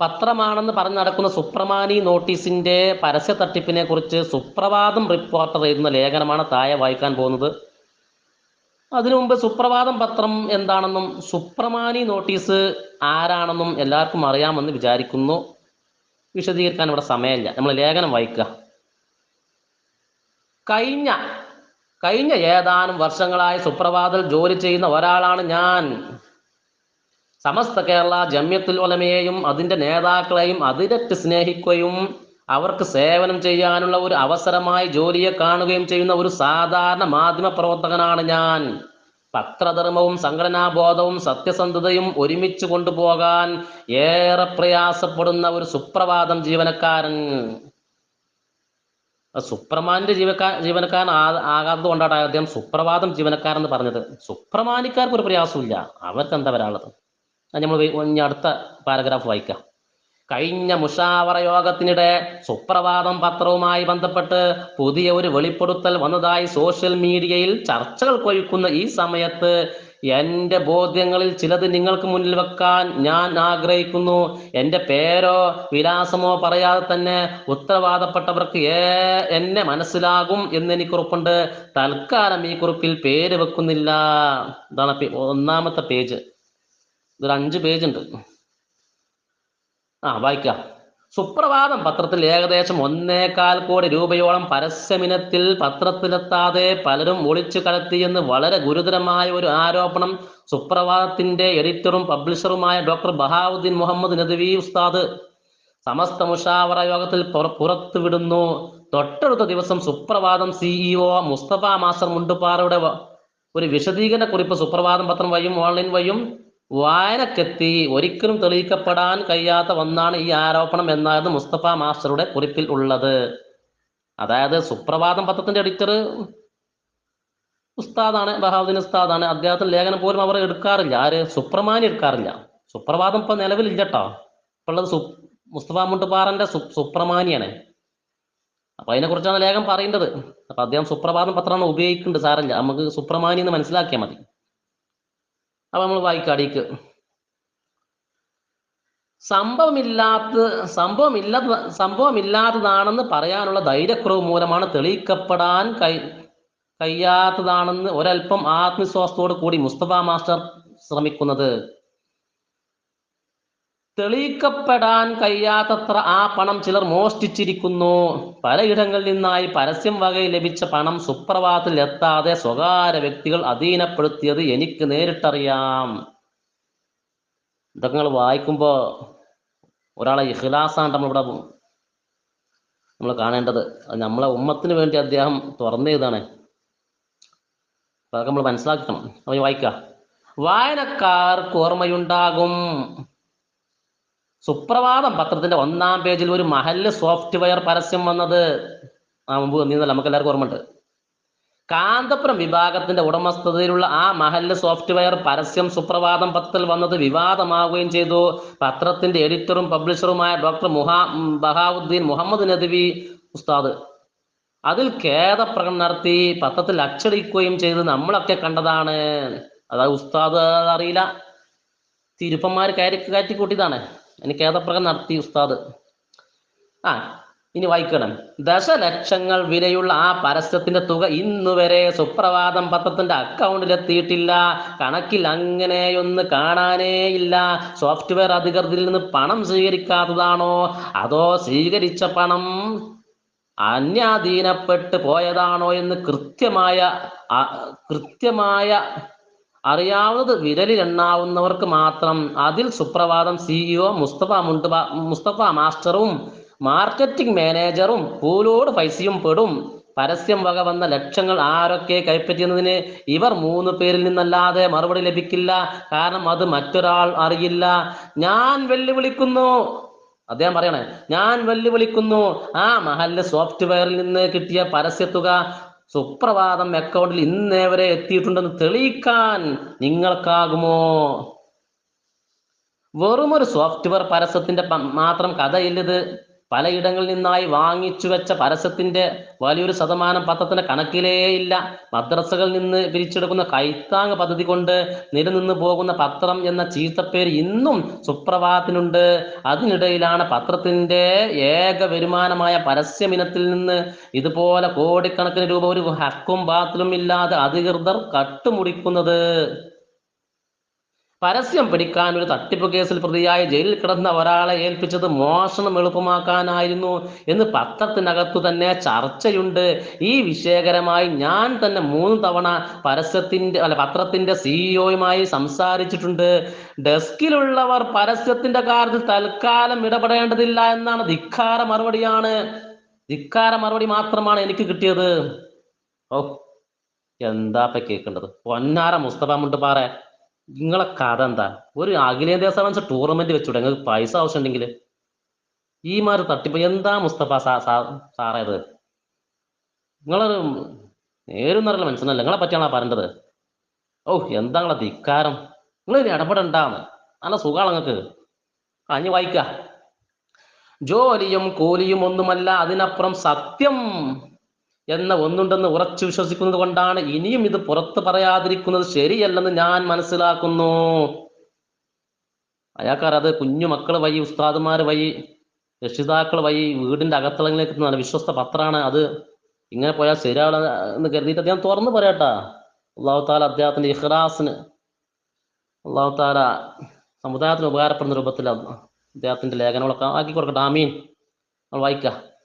പത്രമാണെന്ന് പറഞ്ഞു നടക്കുന്ന സുപ്രമാനി നോട്ടീസിന്റെ പരസ്യ തട്ടിപ്പിനെ കുറിച്ച് സുപ്രഭാതം റിപ്പോർട്ടർ എഴുതുന്ന ലേഖനമാണ് താഴെ വായിക്കാൻ പോകുന്നത്. അതിനു മുമ്പ് സുപ്രഭാതം പത്രം എന്താണെന്നും സുപ്രമാനി നോട്ടീസ് ആരാണെന്നും എല്ലാവർക്കും അറിയാമെന്ന് വിചാരിക്കുന്നു. വിശദീകരിക്കാൻ ഇവിടെ സമയമില്ല. നമ്മൾ ലേഖനം വായിക്കുക. കഴിഞ്ഞ കഴിഞ്ഞ ഏതാനും വർഷങ്ങളായി സുപ്രഭാതത്തിൽ ജോലി ചെയ്യുന്ന ഒരാളാണ് ഞാൻ. സമസ്ത കേരള ജമ്യത്തുൽ ഉലമയെയും അതിന്റെ നേതാക്കളെയും അതിരറ്റ് സ്നേഹിക്കുകയും അവർക്ക് സേവനം ചെയ്യാനുള്ള ഒരു അവസരമായി ജോലിയെ കാണുകയും ചെയ്യുന്ന ഒരു സാധാരണ മാധ്യമ പ്രവർത്തകനാണ് ഞാൻ. പത്രധർമ്മവും സംഘടനാബോധവും സത്യസന്ധതയും ഒരുമിച്ച് കൊണ്ടുപോകാൻ ഏറെ പ്രയാസപ്പെടുന്ന ഒരു സുപ്രഭാതം ജീവനക്കാരൻ. സുപ്രമാന്റെ ജീവക്കാ ജീവനക്കാരൻ ആകാത്തത് കൊണ്ടാണ് അദ്ദേഹം സുപ്രഭാതം ജീവനക്കാരൻ എന്ന് പറഞ്ഞത്. സുപ്രമാനിക്കാർക്ക് ഒരു പ്രയാസമില്ല അവർക്ക് എന്താ വരാനുള്ളത്? നമ്മൾ ഇനി അടുത്ത പാരഗ്രാഫ് വായിക്കാം. കഴിഞ്ഞ മുഷാവറ യോഗത്തിനിടെ സുപ്രഭാതം പത്രവുമായി ബന്ധപ്പെട്ട് പുതിയ ഒരു വെളിപ്പെടുത്തൽ വന്നതായി സോഷ്യൽ മീഡിയയിൽ ചർച്ചകൾ കൊഴിക്കുന്ന ഈ സമയത്ത് എന്റെ ബോധ്യങ്ങളിൽ ചിലത് നിങ്ങൾക്ക് മുന്നിൽ വെക്കാൻ ഞാൻ ആഗ്രഹിക്കുന്നു. എന്റെ പേരോ വിലാസമോ പറയാതെ തന്നെ ഉത്തരവാദപ്പെട്ടവർക്ക് എന്നെ മനസ്സിലാകും എന്ന് എനിക്ക് ഉറപ്പുണ്ട് തൽക്കാലം ഈ കുറിപ്പിൽ പേര് വെക്കുന്നില്ല. ഇതാണ് ഒന്നാമത്തെ പേജ്. ഇതൊരു അഞ്ച് പേജ് ഉണ്ട്. ആ വായിക്കാം. സുപ്രഭാതം പത്രത്തിൽ ഏകദേശം ഒന്നേകാൽ കോടി രൂപയോളം പരസ്യമിനത്തിൽ പത്രത്തിലെത്താതെ പലരും ഒളിച്ചു കടത്തിയെന്ന് വളരെ ഗുരുതരമായ ഒരു ആരോപണം സുപ്രഭാതത്തിന്റെ എഡിറ്ററും പബ്ലിഷറുമായ ഡോക്ടർ ബഹാവുദ്ദീൻ മുഹമ്മദ് നദവി ഉസ്താദ് സമസ്ത മുഷാവറ യോഗത്തിൽ പുറ- പുറത്തുവിടുന്നു. തൊട്ടടുത്ത ദിവസം സുപ്രഭാതം സിഇഒ മുസ്തഫ മാസ്റ്റർ മുണ്ടുപാറയുടെ ഒരു വിശദീകരണ കുറിപ്പ് സുപ്രഭാതം പത്രം വഴിയും ഓൺലൈൻ വഴിയും വായനക്കെത്തി ഒരിക്കലും തെളിയിക്കപ്പെടാൻ കഴിയാത്ത ഒന്നാണ് ഈ ആരോപണം എന്നായിരുന്നു മുസ്തഫ മാസ്റ്ററുടെ കുറിപ്പിൽ ഉള്ളത്. അതായത് സുപ്രഭാതം പത്രത്തിന്റെ എഡിറ്റർ ഉസ്താദാണ് ബഹാവുദ്ദീൻ ഉസ്താദാണ്. അദ്ദേഹത്തിന്റെ ലേഖനം പോലും അവർ എടുക്കാറില്ല. ആര്? സുപ്രമാനി എടുക്കാറില്ല. സുപ്രഭാതം ഇപ്പൊ നിലവിലില്ല കേട്ടോ ഇപ്പൊ ഉള്ളത് സു മുസ്തഫ മുണ്ടുപാറന്റെ സു സുപ്രമാനിയാണ് അപ്പൊ അതിനെ കുറിച്ചാണ് ലേഖനം പറയേണ്ടത്. അപ്പൊ അദ്ദേഹം സുപ്രഭാതം പത്രമാണ് ഉപയോഗിക്കുന്നുണ്ട് സാരല്ല നമുക്ക് സുപ്രമാനി എന്ന് മനസ്സിലാക്കിയാൽ മതി. അപ്പൊ നമ്മൾ വായിക്കാം അടിക്ക് സംഭവമില്ലാത്ത സംഭവമില്ലാത്ത സംഭവമില്ലാത്തതാണെന്ന് പറയാനുള്ള ധൈര്യക്കുറവ് മൂലമാണ് തെളിയിക്കപ്പെടാൻ കൈ കഴിയാത്തതാണെന്ന് ഒരൽപ്പം ആത്മവിശ്വാസത്തോടു കൂടി മുസ്തഫ മാസ്റ്റർ ശ്രമിക്കുന്നത്. തെളിയിക്കപ്പെടാൻ കഴിയാത്തത്ര ആ പണം ചിലർ മോഷ്ടിച്ചിരിക്കുന്നു. പലയിടങ്ങളിൽ നിന്നായി പരസ്യം വകയിൽ ലഭിച്ച പണം സുപ്രഭാതത്തിൽ എത്താതെ സ്വകാര്യ വ്യക്തികൾ അധീനപ്പെടുത്തിയത് എനിക്ക് നേരിട്ടറിയാം. ഇതൊക്കെ നിങ്ങൾ വായിക്കുമ്പോൾ ഒരാളെ ഇഖ്ലാസാണ് നമ്മളിവിടെ നമ്മൾ കാണേണ്ടത്. നമ്മളെ ഉമ്മത്തിന് വേണ്ടി അദ്ദേഹം തുറന്നു ചെയ്താണ് അതൊക്കെ നമ്മൾ മനസ്സിലാക്കണം അപ്പൊ വായിക്കുക. വായനക്കാർക്ക് ഓർമ്മയുണ്ടാകും. സുപ്രഭാതം പത്രത്തിന്റെ ഒന്നാം പേജിൽ ഒരു മഹല്ല് സോഫ്റ്റ്വെയർ പരസ്യം വന്നത്. ആ മുമ്പ് വന്നിരുന്നല്ല നമുക്ക് എല്ലാവർക്കും ഓർമ്മയുണ്ട്. കാന്തപുരം വിഭാഗത്തിന്റെ ഉടമസ്ഥതയിലുള്ള ആ മഹല്ല് സോഫ്റ്റ്വെയർ പരസ്യം സുപ്രഭാതം പത്രത്തിൽ വന്നത് വിവാദമാവുകയും ചെയ്തു. പത്രത്തിന്റെ എഡിറ്ററും പബ്ലിഷറുമായ ഡോക്ടർ മുഹാ ബഹാവുദ്ദീൻ മുഹമ്മദ് നദവി ഉസ്താദ് അതിൽ ഖേദപ്രകടനം നടത്തി പത്രത്തിൽ അച്ചടിക്കുകയും ചെയ്ത് നമ്മളൊക്കെ കണ്ടതാണ്. അതായത് ഉസ്താദ് അറിയില്ല. തിരുപ്പന്മാർ കയറി കയറ്റി കൂട്ടിയതാണ്. എനിക്ക് കേതപ്രകം നടത്തി ഉസ്താദ്? ആ ഇനി വായിക്കണം. ദശലക്ഷങ്ങൾ വിലയുള്ള ആ പരസ്യത്തിന്റെ തുക ഇന്നുവരെ സുപ്രഭാതം പത്രത്തിന്റെ അക്കൗണ്ടിൽ എത്തിയിട്ടില്ല. കണക്കിൽ അങ്ങനെയൊന്ന് കാണാനേ ഇല്ല. സോഫ്റ്റ്വെയർ അധികൃതരിൽ നിന്ന് പണം സ്വീകരിക്കാത്തതാണോ? അതോ സ്വീകരിച്ച പണം അന്യാധീനപ്പെട്ട് പോയതാണോ എന്ന് കൃത്യമായ കൃത്യമായ അറിയാവുന്നത് വിരലിൽ എണ്ണാവുന്നവർക്ക് മാത്രം അതിൽ സുപ്രഭാതം സിഇഒ മുസ്തഫ മുണ്ടുബ മുസ്തഫ മാസ്റ്ററും മാർക്കറ്റിംഗ് മാനേജറും പൂലോട് പൈസയും പെടും. പരസ്യം വക വന്ന ലക്ഷങ്ങൾ ആരൊക്കെ കൈപ്പറ്റിയെന്നതിന് ഇവർ മൂന്ന് പേരിൽ നിന്നല്ലാതെ മറുപടി ലഭിക്കില്ല. കാരണം അത് മറ്റൊരാൾ അറിയില്ല. ഞാൻ വെല്ലുവിളിക്കുന്നു. അദ്ദേഹം പറയണേ ഞാൻ വെല്ലുവിളിക്കുന്നു. ആ മഹല്ല് സോഫ്റ്റ്വെയറിൽ നിന്ന് കിട്ടിയ പരസ്യത്തുക സുപ്രഭാതം അക്കൗണ്ടിൽ ഇന്നേവരെ എത്തിയിട്ടുണ്ടെന്ന് തെളിയിക്കാൻ നിങ്ങൾക്കാകുമോ? വെറുമൊരു സോഫ്റ്റ്വെയർ പരസ്യത്തിന്റെ മാത്രം കഥയില്ലത് പലയിടങ്ങളിൽ നിന്നായി വാങ്ങിച്ചു വെച്ച പരസ്യത്തിന്റെ വലിയൊരു ശതമാനം പത്രത്തിന്റെ കണക്കിലേ ഇല്ല. മദ്രസകളിൽ നിന്ന് പിരിച്ചെടുക്കുന്ന കൈത്താങ് പദ്ധതി കൊണ്ട് നിലനിന്ന് പോകുന്ന പത്രം എന്ന ചീത്തപ്പേര് ഇന്നും സുപ്രഭാതത്തിനുണ്ട്. അതിനിടയിലാണ് പത്രത്തിന്റെ ഏക വരുമാനമായ പരസ്യമിനത്തിൽ നിന്ന് ഇതുപോലെ കോടിക്കണക്കിന് രൂപ ഒരു ഹക്കും ബാത്തിലും ഇല്ലാതെ അധികൃതർ കട്ടുമുടിക്കുന്നത്. പരസ്യം പിടിക്കാൻ ഒരു തട്ടിപ്പ് കേസിൽ പ്രതിയായി ജയിലിൽ കിടന്ന ഒരാളെ ഏൽപ്പിച്ചത് മോഷണം എളുപ്പമാക്കാനായിരുന്നു എന്ന് പത്രത്തിനകത്തു തന്നെ ചർച്ചയുണ്ട്. ഈ വിഷയകരമായി ഞാൻ തന്നെ മൂന്ന് തവണ പരസ്യത്തിന്റെ അല്ല പത്രത്തിന്റെ സിഇഒയുമായി സംസാരിച്ചിട്ടുണ്ട്. ഡെസ്കിലുള്ളവർ പരസ്യത്തിന്റെ കാര്യത്തിൽ തൽക്കാലം ഇടപെടേണ്ടതില്ല എന്നാണ് ധിക്കാര മറുപടിയാണ്. ധിക്കാര മറുപടി മാത്രമാണ് എനിക്ക് കിട്ടിയത്. ഓ എന്താ ഇപ്പൊ കേൾക്കേണ്ടത്? പൊന്നാര മുസ്തഫ മുണ്ടുപാറ നിങ്ങളെ കഥ എന്താ? ഒരു അഖിലേന്ത്യാ സെവൻസ് ടൂർണമെന്റ് വെച്ചൂടെ? നിങ്ങൾക്ക് പൈസ ആവശ്യമുണ്ടെങ്കിൽ. ഈ മാതിരി തട്ടിപ്പ് എന്താ മുസ്തഫ സാ നിങ്ങളൊരു സാറേ ഇത് നിങ്ങളൊരു നേരുന്നറിയില്ല മനസ്സിലല്ല നിങ്ങളെ പറ്റിയാണോ പറഞ്ഞത് ഓ എന്താ നിങ്ങളെ ധിക്കാരം? നിങ്ങൾ ഇടപെടണ്ടാന്ന്. നല്ല സുഖമാണ് നിങ്ങൾക്ക്? അഞ്ഞ് വായിക്ക. ജോലിയും കൂലിയും ഒന്നുമല്ല അതിനപ്പുറം സത്യം. എന്ന ഒന്നുണ്ടെന്ന് ഉറച്ചു വിശ്വസിക്കുന്നത് കൊണ്ടാണ് ഇനിയും ഇത് പുറത്ത് പറയാതിരിക്കുന്നത് ശരിയല്ലെന്ന് ഞാൻ മനസ്സിലാക്കുന്നു. അയാൾക്കാർ അത് കുഞ്ഞു മക്കൾ വഴി ഉസ്താദുമാർ വഴി രക്ഷിതാക്കൾ വഴി വീടിന്റെ അകത്തളങ്ങളിലേക്ക് എത്തുന്നതാണ് വിശ്വസ്ത പത്രമാണ് അത്. ഇങ്ങനെ പോയാൽ ശരിയാവില്ല എന്ന് കരുതിയിട്ട് അദ്ദേഹം തുറന്നു പറയട്ടാ. അള്ളാഹു താല അദ്ദേഹത്തിന്റെ ഇഹ്റാസിന് അള്ളാഹു താല സമുദായത്തിന് ഉപകാരപ്പെടുന്ന രൂപത്തിൽ അദ്ദേഹത്തിന്റെ ലേഖനങ്ങളൊക്കെ ആക്കി കൊടുക്കട്ടെ. ആമീൻ. വായിക്കാം.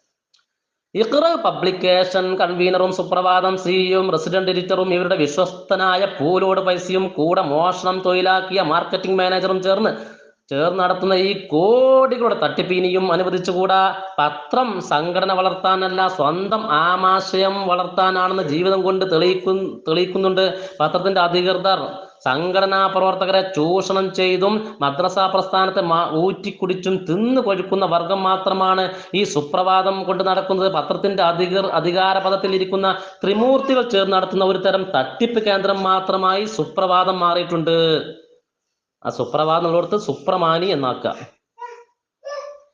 ഇഖ്റ പബ്ലിക്കേഷൻ കൺവീനറും സുപ്രഭാതം സിഇയും റെസിഡന്റ് എഡിറ്ററും ഇവരുടെ വിശ്വസ്തനായ പൂലോട് പൈസയും കൂടെ മോഷണം തൊഴിലാക്കിയ മാർക്കറ്റിംഗ് മാനേജറും ചേർന്ന് ചേർന്ന് നടത്തുന്ന ഈ കോടികളുടെ തട്ടിപ്പിനിയും അനുവദിച്ചുകൂടാ. പത്രം സംഘടന വളർത്താനല്ല സ്വന്തം ആമാശയം വളർത്താനാണെന്ന് ജീവിതം കൊണ്ട് തെളിയിക്കു തെളിയിക്കുന്നുണ്ട്. പത്രത്തിന്റെ അധികൃതർ സംഘടനാ പ്രവർത്തകരെ ചൂഷണം ചെയ്തും മദ്രസ പ്രസ്ഥാനത്തെ ഊറ്റിക്കുടിച്ചും തിന്നു കൊഴുക്കുന്ന വർഗം മാത്രമാണ് ഈ സുപ്രഭാതം കൊണ്ട് നടക്കുന്നത്. പത്രത്തിന്റെ അധികർ അധികാര പദത്തിൽ ഇരിക്കുന്ന ത്രിമൂർത്തികൾ ചേർന്ന് നടത്തുന്ന ഒരു തരം തട്ടിപ്പ് കേന്ദ്രം മാത്രമായി സുപ്രഭാതം മാറിയിട്ടുണ്ട്. ആ സുപ്രഭാതം എന്നുള്ളടത്ത് സുപ്രമാനി എന്നാക്കുക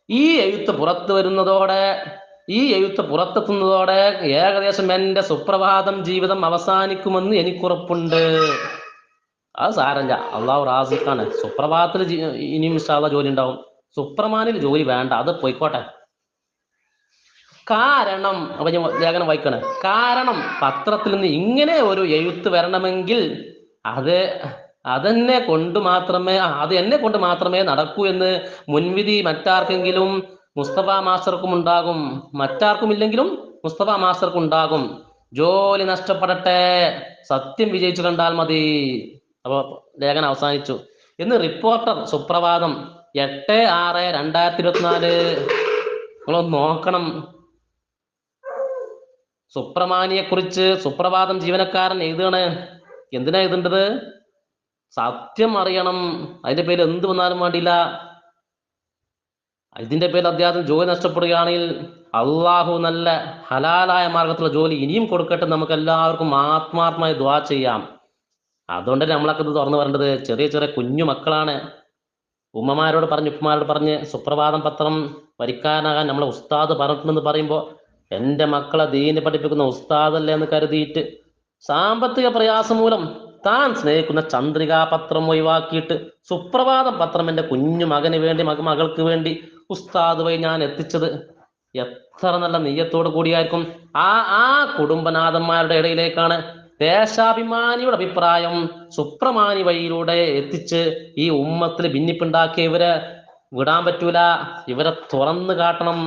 ഈ എഴുത്ത് പുറത്തു വരുന്നതോടെ ഈ എഴുത്ത് പുറത്തെത്തുന്നതോടെ ഏകദേശം എന്റെ സുപ്രഭാതം ജീവിതം അവസാനിക്കുമെന്ന് എനിക്കുറപ്പുണ്ട്. അത് സാരല്ല അള്ളാഹു റാസിഖാണ് സുപ്രഭാതത്തിൽ ഇനിയും ഇഷ്ടമുള്ള ജോലി ഉണ്ടാവും. സുപ്രമാനിൽ ജോലി വേണ്ട. അത് പോയിക്കോട്ടെ. കാരണം അപ്പൊ ഞാൻ ലേഖനം വായിക്കണേ. കാരണം പത്രത്തിൽ നിന്ന് ഇങ്ങനെ ഒരു എഴുത്ത് വരണമെങ്കിൽ അത് അതെന്നെ കൊണ്ട് മാത്രമേ അത് എന്നെ കൊണ്ട് മാത്രമേ നടക്കൂ എന്ന് മുൻവിധി മറ്റാർക്കെങ്കിലും മുസ്തഫ മാസ്റ്റർക്കും ഉണ്ടാകും. മറ്റാർക്കും ഇല്ലെങ്കിലും മുസ്തഫ മാസ്റ്റർക്കും ഉണ്ടാകും. ജോലി നഷ്ടപ്പെടട്ടെ. സത്യം വിജയിച്ചു കണ്ടാൽ മതി. അപ്പൊ ലേഖനം അവസാനിച്ചു. എന്ന് റിപ്പോർട്ടർ സുപ്രഭാതം എട്ട് ആറ് രണ്ടായിരത്തി ഇരുപത്തിനാല് നിങ്ങളൊന്ന് നോക്കണം. സുപ്രമാനിയെ കുറിച്ച് സുപ്രഭാതം ജീവനക്കാരൻ എഴുതുകയാണ്. എന്തിനാ എഴുതേണ്ടത്? സത്യം അറിയണം. അതിന്റെ പേര് എന്ത് വന്നാലും വേണ്ടിയില്ല. ഇതിന്റെ പേരിൽ അദ്ദേഹത്തിന് ജോലി നഷ്ടപ്പെടുകയാണെങ്കിൽ അള്ളാഹു നല്ല ഹലാലായ മാർഗത്തിലുള്ള ജോലി ഇനിയും കൊടുക്കട്ടെ നമുക്ക് എല്ലാവർക്കും ആത്മാർത്ഥമായി ദ്വാ ചെയ്യാം. അതുകൊണ്ട് നമ്മളൊക്കെ ഇത് തുറന്നു വരേണ്ടത് ചെറിയ ചെറിയ കുഞ്ഞു മക്കളാണ്. ഉമ്മമാരോട് പറഞ്ഞ് ഉപ്പമാരോട് പറഞ്ഞ് സുപ്രഭാതം പത്രം വരിക്കാനാകാൻ നമ്മളെ ഉസ്താദ് പറഞ്ഞിട്ടുണ്ടെന്ന് പറയുമ്പോൾ എന്റെ മക്കളെ ദീനെ പഠിപ്പിക്കുന്ന ഉസ്താദല്ലേ എന്ന് കരുതിയിട്ട് സാമ്പത്തിക പ്രയാസം മൂലം താൻ സ്നേഹിക്കുന്ന ചന്ദ്രികാ പത്രം ഒഴിവാക്കിയിട്ട് സുപ്രഭാതം പത്രം എന്റെ കുഞ്ഞു മകന് വേണ്ടി മക മകൾക്ക് വേണ്ടി ഉസ്താദ് വഴി ഞാൻ എത്തിച്ചത്. എത്ര നല്ല നെയ്യത്തോട് കൂടിയായിരിക്കും. ആ ആ കുടുംബനാഥന്മാരുടെ ഇടയിലേക്കാണ് ദേശാഭിമാനിയുടെ അഭിപ്രായം സുപ്രമാനി വഴിയിലൂടെ എത്തിച്ച് ഈ ഉമ്മത്തിൽ ഭിന്നിപ്പുണ്ടാക്കിയ ഇവരെ വിടാൻ പറ്റൂല. ഇവരെ തുറന്നു കാട്ടണം.